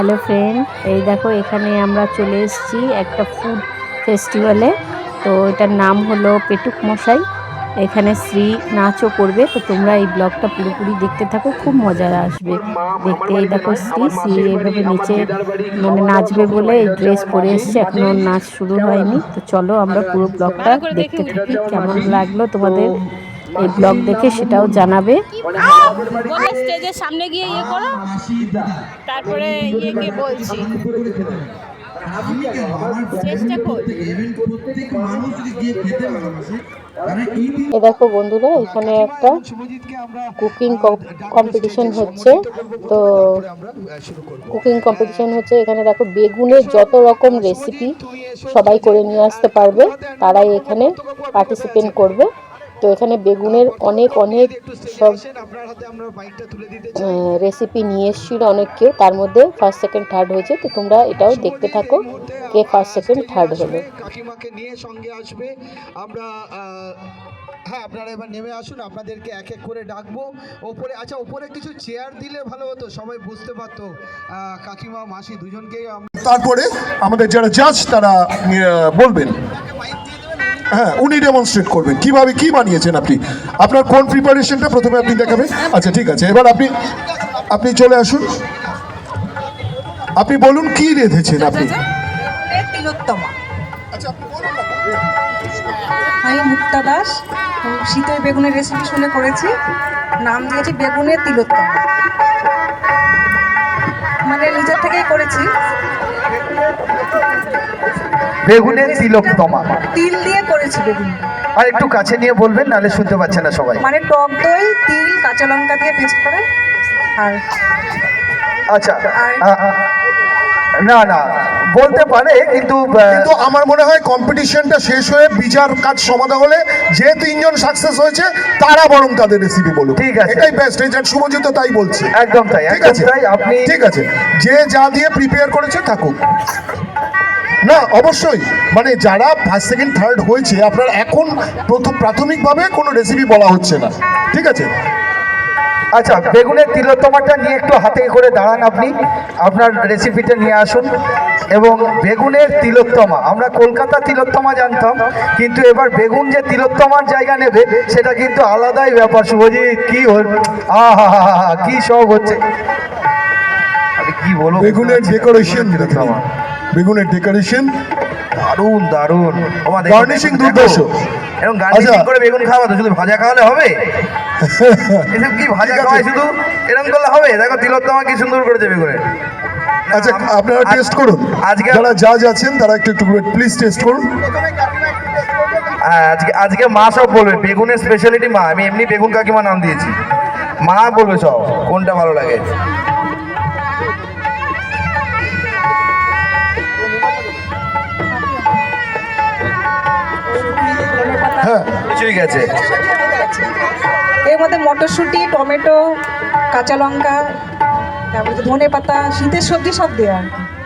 Hello friend এই দেখো, এখানে আমরা চলে এসেছি একটা ফুড ফেস্টিভ্যালে তো এটার নাম হলো পেটুক মশাই। এখানে শ্রী নাচও করবে। তো তোমরা এই ব্লগটা পুরোপুরি দেখতে থাকো, খুব মজা আসবে। দেখতে এই দেখো শ্রী শ্রী এইভাবে নিচে মানে নাচবে বলে এই ড্রেস পরে এসছে। এখনও নাচ শুরু হয়নি। তো চলো আমরা পুরো ব্লগটা দেখতে থাকি, কেমন লাগল তোমাদের? এই ব্লগ দেখে সেটাও জানাবে। স্টেজের সামনে গিয়ে ইয়ে করো তারপরে ইয়েকে বলছি। এ দেখো বন্ধুরা এখানে একটা কুকিং কম্পিটিশন হচ্ছে। তো কুকিং কম্পিটিশন হচ্ছে এখানে দেখো বেগুনের যত রকম রেসিপি সবাই করে নিয়ে আসতে পারবে তারাই এখানে পার্টিসিপেট করবে। তো এখানে বেগুনের অনেক অনেক সব রেসিপি নিয়ে এসেছিল অনেক কেউ তার মধ্যে ফার্স্ট সেকেন্ড থার্ড হয়েছে তো তোমরা এটাও দেখতে থাকো কে ফার্স্ট সেকেন্ড থার্ড হলো। কাকিমাকে নিয়ে সঙ্গে আসবে। আমরা হ্যাঁ আপনারা এবার নেমে আসুন আপনাদেরকে এক এক করে ডাকবো। ওপরে আচ্ছা ওপরে কিছু চেয়ার দিলে ভালো হতো সবাই বুঝতে পারতো। কাকিমা মাসি দুজনকেই তারপরে আমাদের যারা জাজ তারা বলবেন। হ্যাঁ উনি ডেমনস্ট্রেট করবেন। কীভাবে কি বানিয়েছেন আপনি? আপনার কোন প্রিপারেশনটা প্রথমে আপনি দেখাবেন আচ্ছা ঠিক আছে। এবার আপনি আপনি চলে আসুন। আপনি বলুন কি রেঁধেছেন আপনি? তিলোত্তমা। আমি মুক্তা দাস শীতের বেগুনের রেসিপি শুনে করেছি। নাম দিয়েছি বেগুনের তিলোত্তমা। মানে নিজের থেকেই করেছি। বেগুনের তিলকতমা তিল দিয়ে করেছি বেগুন। আর একটু কাছে নিয়ে বলবেন নাহলে শুনতে পাচ্ছে না সবাই। মানে টক দই তিল কাঁচা লঙ্কা দিয়ে পেস্ট করে আর আচ্ছা না না বলতে পারে কিন্তু কিন্তু আমার মনে হয় কম্পিটিশনটা শেষ হয়ে বিচার কাজ সমাধা হলে যে তিনজন সাকসেস হয়েছে তারা বরং তাদের রেসিপি বলুন ঠিক আছে। এটাই বেস্ট এই যে শুভজিৎ তাই বলছে। একদম তাই ঠিক আছে? তাই আপনি ঠিক আছে। যে যা দিয়ে প্রিপেয়ার করেছে থাকুক। না অবশ্যই। মানে যারা ফার্স্ট সেকেন্ড থার্ড হয়েছে আপনার এখন প্রথম প্রাথমিকভাবে কোনো রেসিপি বলা হচ্ছে না। ঠিক আছে? আচ্ছা বেগুনের তিলোত্তমাটা নিয়ে একটু হাতে করে দাঁড়ান আপনি। আপনার রেসিপিটা নিয়ে আসুন। এবং বেগুনের তিলোত্তমা আমরা কলকাতা তিলোত্তমা জানতাম কিন্তু এবার বেগুন যে তিলোত্তমার জায়গা নেবে সেটা কিন্তু আলাদাই ব্যাপার। শুভজিৎ কি হল? আহা কি সব হচ্ছে। আমি কি বলব? বেগুনের ডেকোরেশন বেগুনের ডেকোরেশন দারুণ দারুণ। দেখো, দুর্ধর্ষ। এরকম গার্নিশিং আচ্ছা। করে বেগুন খাওয়া তো শুধু ভাজা খাওয়ালে হবে? এসব কি ভাজা খাওয়ায় শুধু? এরকম করলে হবে? দেখো তিলোত্তমা কি সুন্দর করেছে বেগুনের আচ্ছা আপনারা টেস্ট করুন। আজকে যারা জাজ আছেন তারা একটু একটু প্লিজ টেস্ট করুন। হ্যাঁ, আজকে আজকে মা সব বলবে বেগুনের স্পেশালিটি মা। আমি এমনি বেগুন কাকিমা নাম দিয়েছি। মা বলবে সব কোনটা ভালো লাগে। কিছুই গেছে। এর মধ্যে মটরশুঁটি টমেটো কাঁচা লঙ্কা তারপরে ধনে পাতা শীতের সবজি সব দেওয়া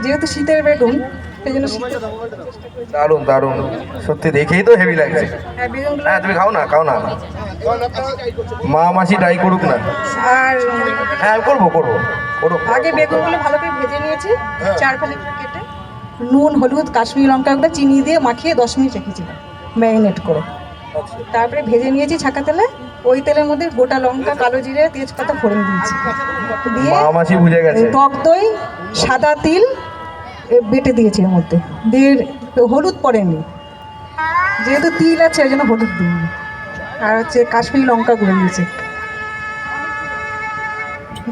যেহেতু শীতের বেগুন সেই জন্য শীতের দারুণ দারুণ। সত্যি দেখেই তো হেভি লাগছে। হ্যাঁ, হ্যাঁ তুমি খাও না খাও না। মা মাসি ট্রাই করুক না। আর হ্যাঁ করব করব করব আগে বেগুনগুলো ভালো করে ভেজে নিয়েছি চার ফালি কেটে। নুন হলুদ কাশ্মীরি লঙ্কাগুলো চিনি দিয়ে মাখিয়ে দশ মিনিট রেখেছিলাম। ম্যারিনেট করে। তারপরে ভেজে নিয়েছি ছাকা তেলে ওই তেলের মধ্যে গোটা লঙ্কা কালো জিরে তেজপাতা ফোড়ন দিয়েছি। দিয়ে টক দই সাদা তিল বেটে দিয়েছি এর মধ্যে। দিয়ে হলুদ পড়েনি। যেহেতু তিল আছে ওই জন্য হলুদ দিইনি। আর হচ্ছে কাশ্মীরি লঙ্কা গুঁড়ো দিয়েছি।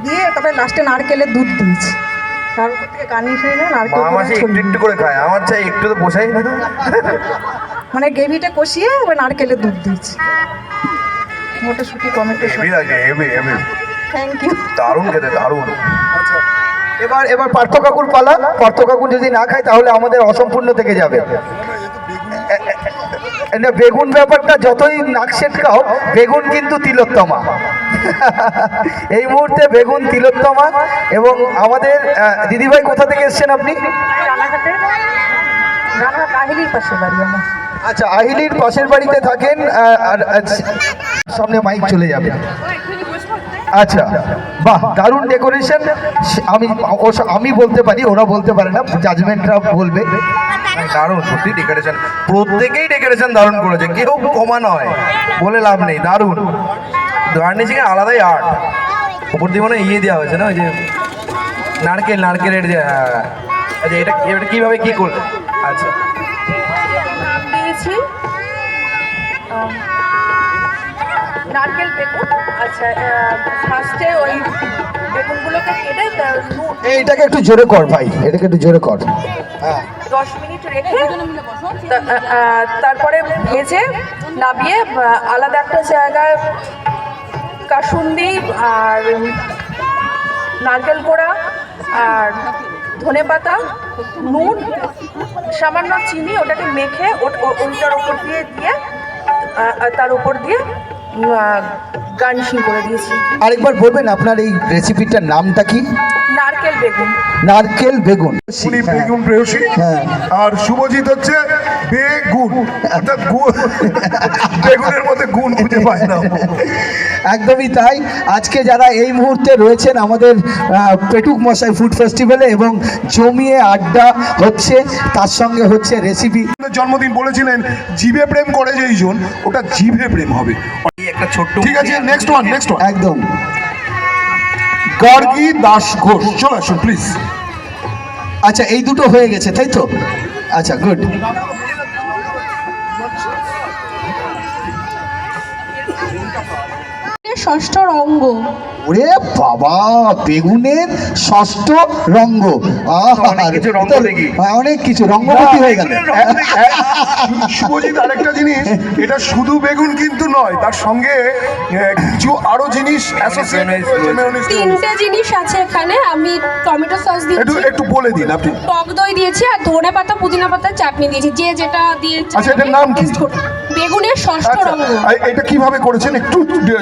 দিয়ে তারপরে লাস্টে নারকেলের দুধ দিয়েছি। তার উপর থেকে হয়ে গেলে নারকেল একটু দিই। করে খায়। আমার চাই একটু তো বসাই না মানে গ্রেভিটা কষিয়ে এবার নারকেলের দুধ দিয়েছি। মটরশুঁটি টমেটো থ্যাংক ইউ দারুণ খেতে দারুণ। এবার এবার পার্থ কাকুর পালা। পার্থ কাকু যদি না খায় তাহলে আমাদের অসম্পূর্ণ থেকে যাবে। না, বেগুন ব্যাপারটা যতই নাক সেটকাও বেগুন কিন্তু তিলোত্তমা। এই মুহূর্তে বেগুন তিলোত্তমা এবং আমাদের দিদিভাই কোথা থেকে এসছেন আপনি? আহিলির পাশে বাড়ি আমার। আচ্ছা আহিলির পাশের বাড়িতে থাকেন সামনে মাইক চলে যাবে। আচ্ছা বাহ দারুণ ডেকোরেশন। আমি ও- আমি বলতে পারি ওরা বলতে পারে না জাজমেন্টরা বলবে। দারুণ সত্যি ডেকোরেশন। প্রত্যেকেই ডেকোরেশন দারুণ করেছে কেউ কমা নয় বলে লাভ নেই দারুণ। গার্নিশিং এর আলাদাই আর্ট উপর দিয়ে মনে হয় ইয়ে দেওয়া হয়েছে না ওই যে নারকেল নারকেলের যে হ্যাঁ। আচ্ছা এটা এটা কীভাবে কি করলে আচ্ছা। দিয়েছি। নারকেল বেগুন। আচ্ছা ফার্স্টে ওই বেগুনগুলোকে কেটে এইটাকে একটু জোরে কর ভাই এটাকে একটু জোরে কর। দশ মিনিট রেখে তারপরে ভেজে নামিয়ে আলাদা একটা জায়গায় কাসুন্দি আর নারকেল কোড়া আর ধনে পাতা নুন সামান্য চিনি ওটাকে মেখে ওটার ওপর দিয়ে দিয়ে তার উপর দিয়ে গার্নিশিং করে দিয়েছি। আরেকবার বলবেন আপনার এই রেসিপিটার নামটা কি? নারকেল বেগুন। নারকেল বেগুন। উনি বেগুন প্রেয়সী। হ্যাঁ। আর শুভজিৎ হচ্ছে বেগুন। অর্থাৎ বেগুনের মধ্যে গুণ খুঁজে পায় না। একদমই তাই। আজকে যারা এই মুহূর্তে রয়েছেন আমাদের আহ, পেটুক মশাই ফুড ফেস্টিভ্যালে এবং জমিয়ে আড্ডা হচ্ছে তার সঙ্গে হচ্ছে রেসিপি। জন্মদিন বলেছিলেন জিভে প্রেম করে যেই জন ওটা জিভে প্রেম হবে। একটা ছোট্ট ঠিক আছে নেক্সট ওয়ান নেক্সট ওয়ান একদম। গার্গী দাস ঘোষ চলে আসুন প্লিজ আচ্ছা এই দুটো হয়ে গেছে তাই তো? আচ্ছা গুড ষষ্ঠ রঙ্গ। ওরে বাবা বেগুনের ষষ্ঠ রঙ্গ। অনেক কিছু রঙ্গ এটা- দেখি। হ্যাঁ, অনেক কিছু রঙ্গবতী হয়ে গেল। শুভজিৎ আরেকটা জিনিস এটা শুধু বেগুন কিন্তু নয় তার সঙ্গে কিছু আরও জিনিস। তিনটে জিনিস আছে এখানে আমি টমেটো সস দিয়েছি একটু বলে দিন আপনি। টক দই দিয়েছি আর ধনে পাতা পুদিনা পাতার চাটনি দিয়েছি যে যেটা দিয়েছে আচ্ছা, এটার নাম কি? বেগুনের ষষ্ঠ আচ্ছা রঙ্গ আ- এটা কীভাবে করেছেন? একটু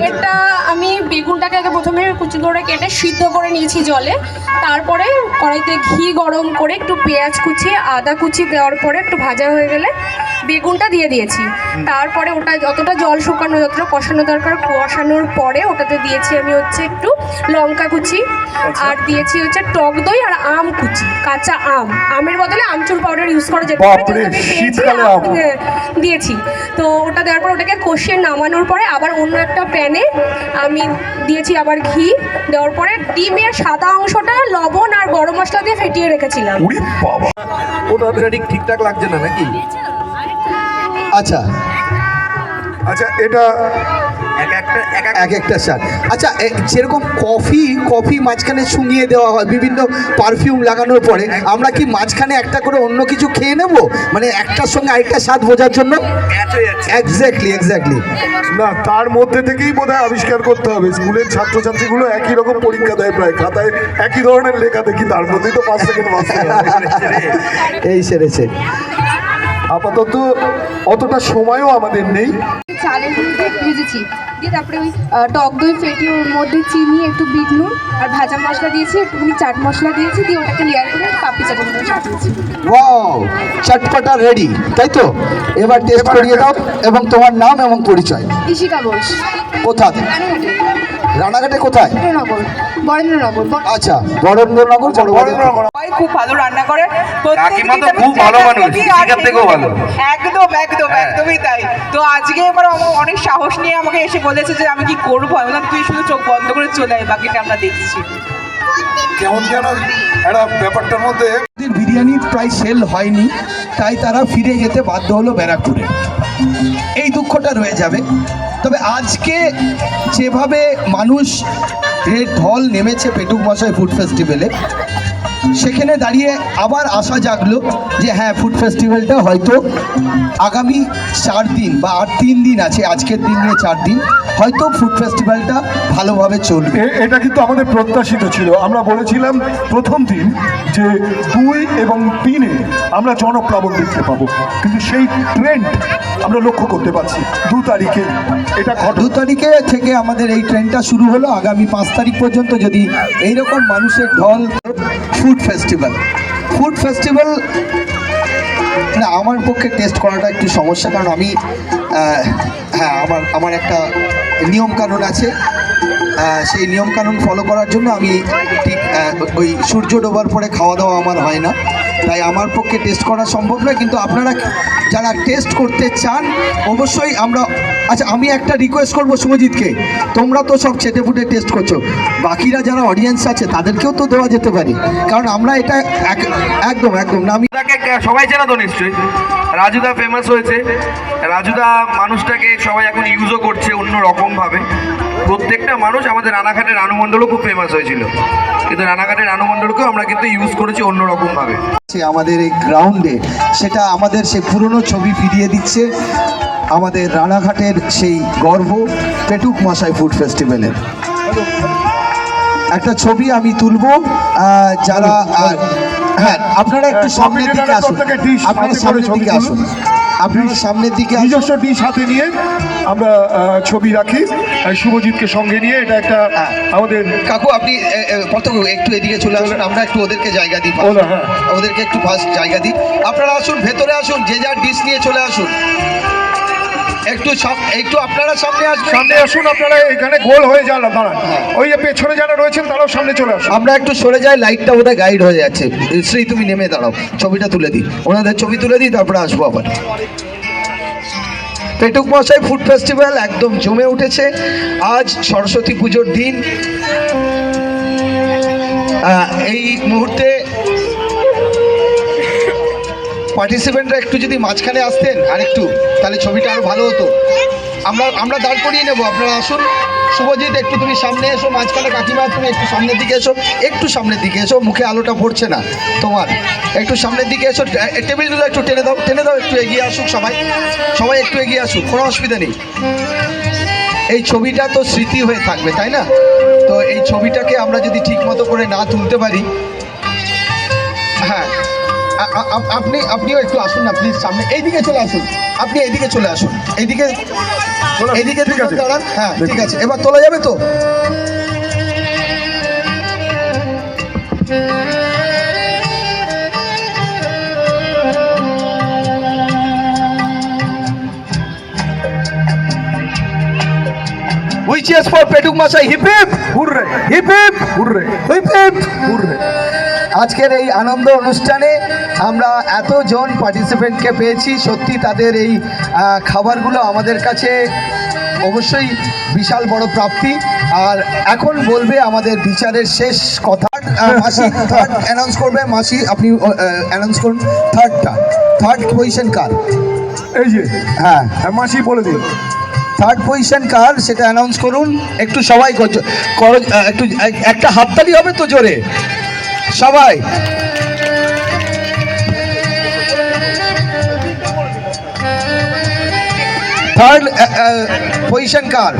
এটা আমি বেগুনটাকে আগে প্রথমে কুচি করে কেটে সিদ্ধ করে নিয়েছি জলে। তারপরে কড়াইতে ঘি গরম করে একটু পেঁয়াজ কুচি আদা কুচি দেওয়ার পরে একটু ভাজা হয়ে গেলে বেগুনটা দিয়ে দিয়েছি। তারপরে ওটা যতটা জল শুকানো যতটা কষানো দরকার কষানোর পরে ওটাতে দিয়েছি আমি হচ্ছে একটু লঙ্কা কুচি। আর দিয়েছি হচ্ছে টক দই আর আম কুচি কাঁচা আম। আমের বদলে আমচুর পাউডার ইউজ করা যেতে পারে দিয়েছি। তো ওটা দেওয়ার পর ওটাকে কষিয়ে নামানোর পরে আবার অন্য একটা প্যানে আমি দিয়েছি আবার ঘি। দেওয়ার পরে ডিমের সাদা অংশটা লবণ আর গরম মশলা দিয়ে ফেটিয়ে রেখেছিলাম। ওটা ঠিক ঠিকঠাক লাগছে না নাকি? আচ্ছা। আচ্ছা এটা এক একটা এক এক এক স্বাদ আচ্ছা যেরকম কফি কফি মাঝখানে শুঙিয়ে দেওয়া হয় বিভিন্ন পারফিউম লাগানোর পরে আমরা কি মাঝখানে একটা করে অন্য কিছু খেয়ে নেব? মানে একটার সঙ্গে আরেকটা স্বাদ বোঝার জন্য? এক্স্যাক্টলি এক্স্যাক্টলি না তার মধ্যে থেকেই বোধহয় আবিষ্কার করতে হবে। স্কুলের ছাত্রছাত্রীগুলো একই রকম পরীক্ষা দেয় প্রায় খাতায় একই ধরনের লেখা দেখি তার মধ্যেই তো পাঁচ সেকেন্ড হবে। এই সেরেছে। আপাতত অতটা সময়ও আমাদের নেই। চালের গুঁড়িতে ভেজেছি। দিয়ে তারপরে ওই টক দই ফেটিয়ে ওর মধ্যে চিনি একটু বিট নুন আর ভাজা মশলা দিয়েছি একটুখানি চাট মশলা দিয়েছি দিয়ে ওটাকে লেয়ার করে পাপড়ি চাটের মধ্যে সাজিয়েছি ওয়াও চটপটা রেডি তাই তো? এবার টেস্ট করিয়ে দাও এবং তোমার নাম এবং পরিচয়। ইশিকা ঘোষ। কোথা রানাঘাটে রানাঘাটে কোথায়? বরেন্দ্রনগর। বরেন্দ্রনগর। আচ্ছা বরেন্দ্রনগর সবাই খুব ভালো রান্না করে। কাকিমা তো খুব ভালো মানুষ, শিক্ষিকার থেকেও ভালো। একদম একদম হ্যাঁ। একদমই তাই। তো আজকে এবার আমার অনেক সাহস নিয়ে আমাকে এসে বলেছে যে আমি কি করব? আমি তুই শুধু চোখ বন্ধ করে চলে আয় বাকিটা আমরা দেখছি। কেমন যেন একটা ব্যাপারটার মধ্যে বিরিয়ানি প্রায় সেল হয়নি তাই তারা ফিরে যেতে বাধ্য হলো ব্যারাকপুরে। এই দুঃখটা রয়ে যাবে। তবে আজকে যেভাবে মানুষ ঢল নেমেছে পেটুক মশাই ফুড ফেস্টিভ্যালে সেখানে দাঁড়িয়ে আবার আশা জাগলো যে হ্যাঁ ফুড ফেস্টিভ্যালটা হয়তো আগামী চার দিন বা আর তিন দিন আছে আজকের দিন নিয়ে চার দিন হয়তো ফুড ফেস্টিভ্যালটা ভালোভাবে চলবে। এটা কিন্তু আমাদের প্রত্যাশিত ছিল। আমরা বলেছিলাম প্রথম দিন যে দুই এবং তিনে আমরা জনপ্লাবন দেখতে পাবো। কিন্তু সেই ট্রেন্ড আমরা লক্ষ্য করতে পারছি দু তারিখে এটা দু তারিখে থেকে আমাদের এই ট্রেনটা শুরু হলো। আগামী পাঁচ তারিখ পর্যন্ত যদি এইরকম মানুষের ঢল ফুড ফেস্টিভ্যাল ফুড ফেস্টিভ্যাল না, আমার পক্ষে টেস্ট করাটা একটু সমস্যা, কারণ আমি হ্যাঁ আমার আমার একটা নিয়মকানুন আছে। সেই নিয়মকানুন ফলো করার জন্য আমি ঠিক ওই সূর্য ডোবার পরে খাওয়া দাওয়া আমার হয় না। তাই আমার পক্ষে টেস্ট করা সম্ভব নয়, কিন্তু আপনারা যারা টেস্ট করতে চান, অবশ্যই আমরা আচ্ছা আমি একটা রিকোয়েস্ট করব শুভজিৎকে তোমরা তো সব চেটে ফুটে টেস্ট করছ। বাকিরা যারা অডিয়েন্স আছে, তাদেরকেও তো দেওয়া যেতে পারে। কারণ আমরা এটা এক- একদম একদম। না, আমি সবাই চেনা তো নিশ্চয়ই। রাজুদা ফেমাস হয়েছে। রাজুদা মানুষটাকে সবাই এখন ইউজও করছে অন্য রকম ভাবে প্রত্যেকটা মানুষ আমাদের রানাঘাটের রানুমণ্ডলও খুব ফেমাস হয়েছিল। কিন্তু রানাঘাটের রানুমণ্ডলকেও আমরা কিন্তু ইউজ করেছি অন্য রকম ভাবে আছে আমাদের এই গ্রাউন্ডে সেটা আমাদের সেই পুরনো ছবি ফিরিয়ে দিচ্ছে আমাদের রানাঘাটের সেই গর্ব পেটুক মশাই ফুড ফেস্টিভ্যালের একটা ছবি আমি তুলবো যারা হ্যাঁ আপনারা একটু সামনের দিকে আসুন। আপনারা সামনের ছবি দিকে আসুন আপনারা সামনের দিকে নিজস্ব ডিশ হাতে নিয়ে আমরা ছবি রাখি। শুভজিৎকে সঙ্গে নিয়ে এটা একটা হ্যাঁ। আমাদের কাকু আপনি এ, একটু এদিকে চলে আসুন। আমরা একটু ওদেরকে জায়গা দিই হ্যাঁ। ওদেরকে একটু ফার্স্ট জায়গা দিই। আপনারা আসুন ভেতরে আসুন যে যার ডিশ নিয়ে চলে আসুন। একটু একটু আপনারা সামনে আসবেন। সামনে আসুন আপনারা এখানে গোল হয়ে যান দাঁড়ান। ওই যে পেছনে যারা রয়েছেন তারাও সামনে চলে আসুন। আমরা একটু সরে যাই লাইটটা বোধহয় গাইড হয়ে যাচ্ছে। শ্রী তুমি নেমে দাঁড়াও ছবিটা তুলে দিই। ওনাদের ছবি তুলে দিই তারপরে আসব আবার। পেটুক মশাই ফুড ফেস্টিভ্যাল একদম জমে উঠেছে। আজ সরস্বতী পুজোর দিন। এই মুহূর্তে পার্টিসিপেন্টরা একটু যদি মাঝখানে আসতেন আর একটু তাহলে ছবিটা আরও ভালো হতো। আমরা আমরা দাঁড় করিয়ে নেব, আপনারা আসুন। শুভজিৎ, একটু তুমি সামনে এসো, মাঝখানে কাকিমা তুমি একটু সামনের দিকে এসো। একটু সামনের দিকে এসো, মুখে আলোটা পড়ছে না তোমার। একটু সামনের দিকে এসো টেবিলগুলো একটু টেনে দাও টেনে দাও, একটু এগিয়ে আসুক সবাই। সবাই একটু এগিয়ে আসুক, কোনো অসুবিধা নেই। এই ছবিটা তো স্মৃতি হয়ে থাকবে, তাই না? তো এই ছবিটাকে আমরা যদি ঠিক মতো করে না তুলতে পারি হ্যাঁ আপনি আপনিও একটু আসুন না প্লিজ সামনে। এইদিকে চলে আসুন। আপনি এইদিকে চলে আসুন। এইদিকে এইদিকে ঠিক আছে। দাঁড়ান। হ্যাঁ ঠিক আছে। এবার তোলা যাবে তো? Which is for পেটুক মাসাই hip hip hurray. Hip hip hurray. Hip hip hurray. আজকের এই আনন্দ অনুষ্ঠানে আমরা এতজন পার্টিসিপেন্টকে পেয়েছি। সত্যি তাদের এই খাবারগুলো আমাদের কাছে অবশ্যই বিশাল বড় প্রাপ্তি। আর এখন বলবে আমাদের বিচারের শেষ কথা। মাসি থার্ড অ্যানাউন্স করবে। মাসি আপনি অ্যানাউন্স করুন। থার্ডটা থার্ড পজিশন কার? এই যে। হ্যাঁ। মাসি বলে দিন। থার্ড পজিশন কার? সেটা অ্যানাউন্স করুন। একটু সবাই একটু একটা হাততালি হবে তো জোরে। সবাই। থার্ড পজিশন কার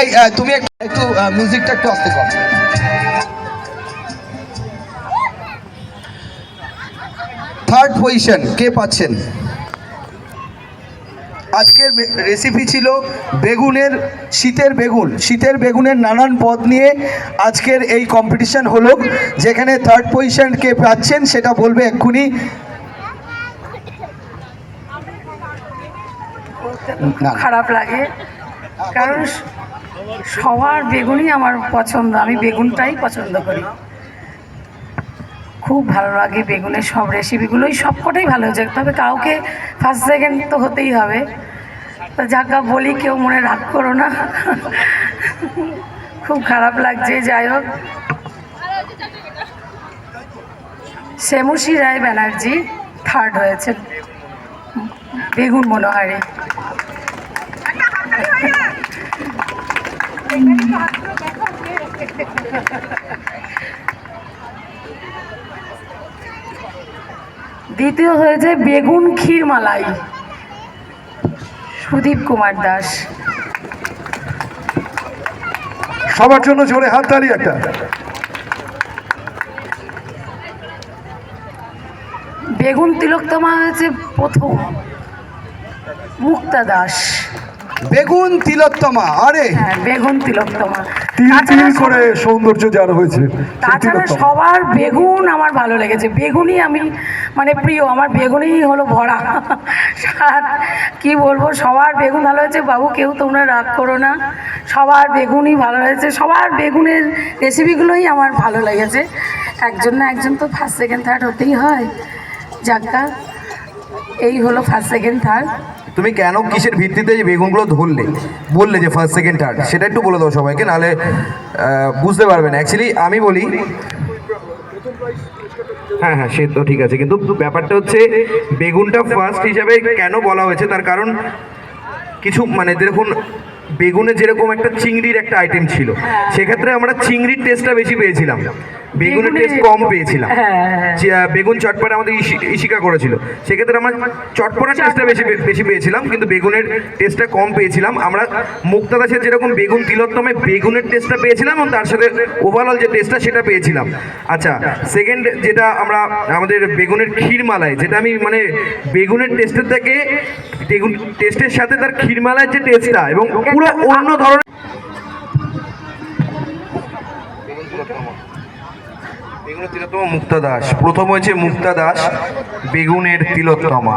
এই তুমি একটু মিউজিকটা একটু আস্তে কর। থার্ড পজিশন কে পাচ্ছেন? আজকের রেসিপি ছিল বেগুনের শীতের বেগুন। শীতের বেগুনের নানান পদ নিয়ে আজকের এই কম্পিটিশন হলো, যেখানে থার্ড পজিশন কে পাচ্ছেন সেটা বলবে এক্ষুনি খারাপ লাগে। কারণ সবার বেগুনই আমার পছন্দ। আমি বেগুনটাই পছন্দ করি। খুব ভালো লাগে বেগুনের সব রেসিপিগুলোই সবকটাই ভালো হয়েছে। তবে কাউকে ফার্স্ট সেকেন্ড তো হতেই হবে। তো যাকা বলি কেউ মনে রাগ করো না। খুব খারাপ লাগছে। যাই হোক। শ্যামসী রায় ব্যানার্জি থার্ড হয়েছে। বেগুন মনোহারি। দ্বিতীয় হয়েছে বেগুন ক্ষীর মালাই সুদীপ কুমার দাস। সবার জন্য জোরে হাত তালি একটা। বেগুন তিলোত্তমা হয়েছে প্রথম। মুক্তা দাস। বেগুন তিলোত্তমা আরে। হ্যাঁ বেগুন তিলোত্তমা। তিল তিল করে সৌন্দর্য যার হয়েছে তাছাড়া সবার বেগুন আমার ভালো লেগেছে। বেগুনই আমি মানে প্রিয় আমার বেগুনই হলো ভরা। আর কি বলব সবার বেগুন ভালো হয়েছে। বাবু কেউ তোমরা রাগ করো না। সবার বেগুনই ভালো হয়েছে। সবার বেগুনের রেসিপিগুলোই আমার ভালো লেগেছে। একজন না একজন তো ফার্স্ট সেকেন্ড থার্ড হতেই হয়। যাক্কা এই হলো ফার্স্ট সেকেন্ড থার্ড তুমি কেন কিসের ভিত্তিতে এই বেগুনগুলো ধরলে? বললে যে ফার্স্ট সেকেন্ড থার্ড সেটা একটু বলে দাও সবাইকে, নাহলে বুঝতে পারবেন অ্যাকচুয়ালি আমি বলি হ্যাঁ হ্যাঁ সে তো ঠিক আছে। কিন্তু ব্যাপারটা হচ্ছে, বেগুনটা ফার্স্ট হিসাবে কেন বলা হয়েছে? তার কারণ, কিছু মানে দেখুন, বেগুনে যেরকম একটা চিংড়ির একটা আইটেম ছিল, সেক্ষেত্রে আমরা চিংড়ির টেস্টটা বেশি পেয়েছিলাম। বেগুনের টেস্ট কম পেয়েছিলাম। হ্যাঁ, হ্যাঁ। যে, বেগুন চটপটা আমাদের ইশি- ইশিকা করেছিল। সেক্ষেত্রে আমার চটপটার টেস্টটা বেশি বেশি পেয়েছিলাম কিন্তু বেগুনের টেস্টটা কম পেয়েছিলাম। আমরা মুক্তা দাসের যেরকম বেগুন তিলোত্তমে বেগুনের টেস্টটা পেয়েছিলাম এবং তার সাথে ওভারঅল যে টেস্টটা সেটা পেয়েছিলাম। আচ্ছা সেকেন্ড যেটা আমরা আমাদের বেগুনের ক্ষীরমালায় যেটা আমি মানে বেগুনের টেস্টের থেকে বেগুন টেস্টের সাথে তার ক্ষীরমালার যে টেস্টটা এবং পুরো অন্য ধরনের বেগুনের তিলোত্তমা মুক্তা দাস প্রথম হয়েছে মুক্তা দাস বেগুনের তিলোত্তমা।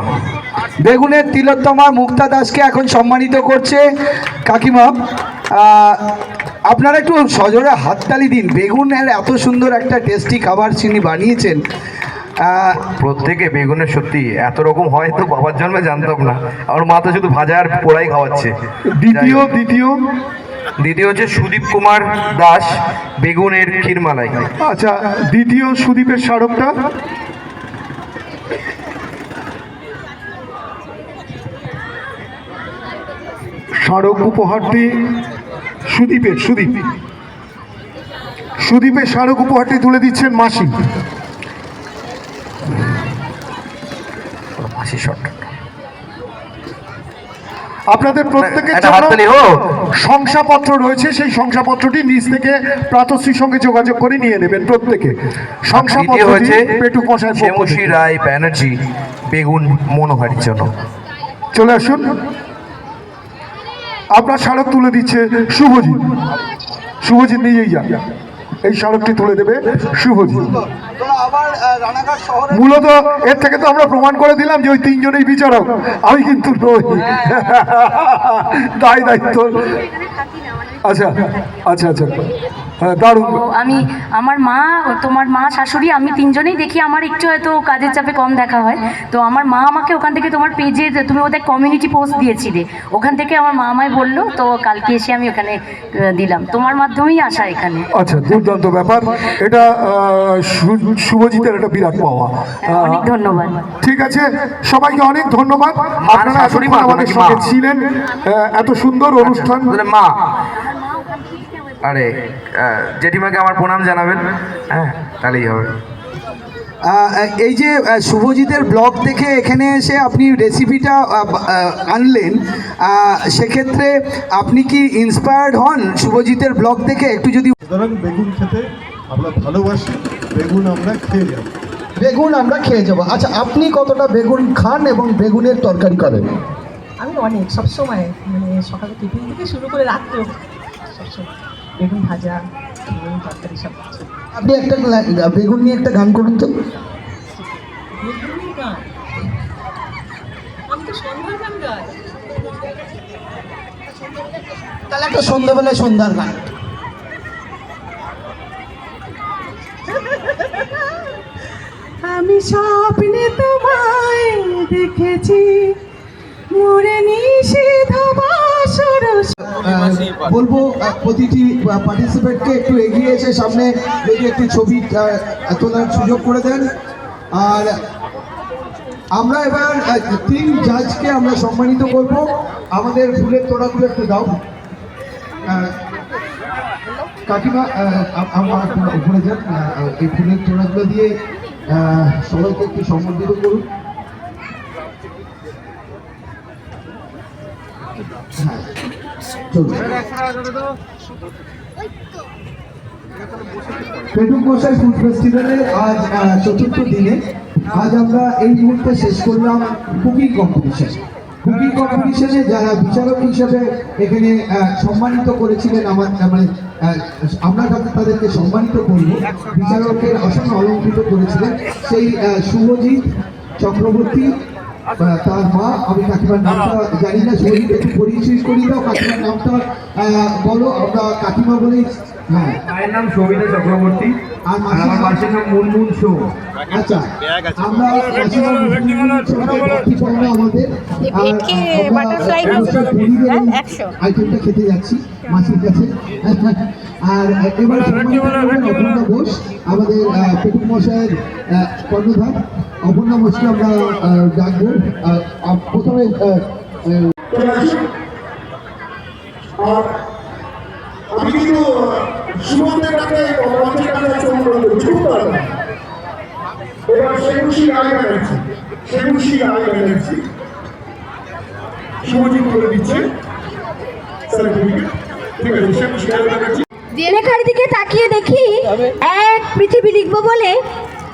বেগুনের তিলোত্তমা মুক্তা দাসকে এখন সম্মানিত করছে কাকিমা। আপনারা একটু সজোরে হাততালি দিন। বেগুনের এত সুন্দর একটা টেস্টি খাবার তিনি বানিয়েছেন। প্রত্যেকে বেগুনের সত্যি এত রকম হয় তো বাবার জন্মে জানতাম না। আমার মা তো শুধু ভাজা আর পোড়াই খাওয়াচ্ছে। দ্বিতীয় দ্বিতীয়। দ্বিতীয় হচ্ছে সুদীপ কুমার দাস বেগুনের ক্ষীরমালাই। আচ্ছা দ্বিতীয় সুদীপের স্মারকটা? স্মারক উপহারটি সুদীপের সুদীপ। সুদীপের স্মারক উপহারটি তুলে দিচ্ছেন মাসি। মাসি শট। আপনাদের প্রত্যেকের জন্য শংসাপত্র রয়েছে সেই শংসাপত্রটি নিজ থেকে প্রাতশ্রীর সঙ্গে যোগাযোগ করে নিয়ে নেবেন প্রত্যেকে। দ্বিতীয় শংসাপত্রটি হয়েছে পেটু শ্যামসী রায় ব্যানার্জি বেগুন মনোহারির জন্য। চলে আসুন। আপনার স্মারক তুলে দিচ্ছে শুভজিৎ। শুভজিৎ নিজেই যান। এই স্মারকটি তুলে দেবে শুভজি মূলত এর থেকে তো আমরা প্রমাণ করে দিলাম যে ওই তিনজনেই বিচারক। আমি কিন্তু নই। দায় দায়িত্ব। আচ্ছা আচ্ছা আচ্ছা। দারুণ। তো আমি আমার মা তোমার মা শাশুড়ি আমি তিনজনেই দেখি আমার একটু হয়তো কাজের চাপে কম দেখা হয়। তো আমার মা আমাকে ওখান থেকে তোমার পেজে তুমি ওদের কমিউনিটি পোস্ট দিয়েছিলে। ওখান থেকে আমার মা আমায় বলল তো কালকে এসে আমি ওখানে দিলাম। তোমার মাধ্যমেই আসা এখানে। আচ্ছা দুর্দান্ত ব্যাপার। এটা শুভজিতের একটা বিরাট পাওয়া। অনেক ধন্যবাদ। ঠিক আছে সবাইকে অনেক ধন্যবাদ। আপনারা শাশুড়ি এতক্ষণ আমাদের সঙ্গে ছিলেন। এত সুন্দর অনুষ্ঠান। তাহলে মা। আরে জেঠিমাকে আমার প্রণাম জানাবেন। হ্যাঁ তাহলেই হবে। এই যে শুভজিতের ব্লগ দেখে এখানে এসে আপনি রেসিপিটা আনলেন সেক্ষেত্রে আপনি কি ইন্সপায়ার্ড হন শুভজিতের ব্লগ দেখে? একটু যদি সুতরাং বেগুন খেতে আমরা ভালোবাসি বেগুন আমরা খেয়ে যাব। বেগুন আমরা খেয়ে যাব। আচ্ছা আপনি কতটা বেগুন খান এবং বেগুনের তরকারি করেন? আমি অনেক সবসময় মানে সকালে টিফিন থেকে শুরু করে রাত্রেও সবসময়। বেগুন ভাজা বেগুন তরকারি সব কিছু আপনি একটা বেগুন নিয়ে একটা গান করুন তো। তাহলে একটা সন্ধ্যাবেলায় সন্ধ্যার গান। আমি স্বপ্নে তোমায় দেখেছি। বলব প্রতিটি পার্টিসিপেন্টকে একটু এগিয়ে এসে সামনে যদি একটি ছবি তোলার সুযোগ করে দেন। আর আমরা এবার তিন জাজকে আমরা সম্মানিত করব। আমাদের ফুলের তোড়াগুলো একটু দাও। কাকিমা আমার উপরে যান। এই ফুলের তোড়াগুলো দিয়ে সবাইকে একটু সম্মানিত করুন হ্যাঁ চলুন পেটুক মশাই ফুড ফেস্টিভ্যালের আজ চতুর্থ দিনে। আজ আমরা এই মুহূর্তে শেষ করলাম কুকিং কম্পিটিশন কুকিং কম্পিটিশনে যারা বিচারক হিসেবে এখানে সম্মানিত করেছিলেন আমার মানে আমরা তাদের- তাদেরকে সম্মানিত করব। বিচারকের আসন অলঙ্কৃত করেছিলেন সেই শুভজিৎ চক্রবর্তী তার মা আমি কাকিমার নামটা জানি না শুভজিৎ একটু পরিচয় করিয়ে দাও কাকিমার নামটা বলো আমরা কাকিমা বলেই হ্যাঁ। মায়ের নাম সবিতা চক্রবর্তী আর মাসির মাসির নাম মুনমুন শো। আচ্ছা আমরা আমাদের। আমরা? পরিবেশন হ্যাঁ। আইটেমটা খেতে যাচ্ছি মাসির কাছে। আর এবার ঘোষ আমাদের পেটুক মশাইয়ের কর্ণধার। অপর্ণা আমরা ডাকবো প্রথমে আহ, আহ, আর আমি কিন্তু সুমন্তের কাছে মঞ্চের কাছে চলুন করছি খুব ভালো এবার সে খুশি আগে দেখাচ্ছি সে খুশি আগে দেখাচ্ছি সুমজিৎ করে দিচ্ছে। ঠিক আছে সে খুশি আগে দেখাচ্ছি লেখার দিকে তাকিয়ে দেখি এক পৃথিবী লিখব বলে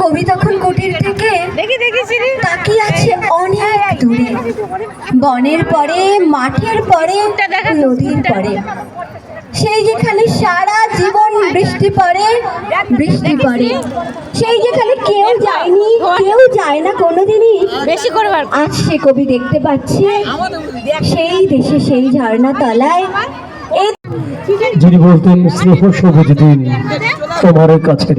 কবি তখন কুটির থেকে দেখি দেখি সিরি তাকিয়ে আছে অনেক দূরে বনের পরে মাঠের পরে নদীর পরে সেই যেখানে সারা জীবন বৃষ্টি পড়ে বৃষ্টি পড়ে সেই যেখানে কেউ যায়নি কেউ যায় না কোনোদিনই বেশি করে আজ সে কবি দেখতে পাচ্ছে সেই দেশে সেই ঝর্ণা তলায় যিনি বলতেন স্নেহ সবুজ দিন তোমার কাছে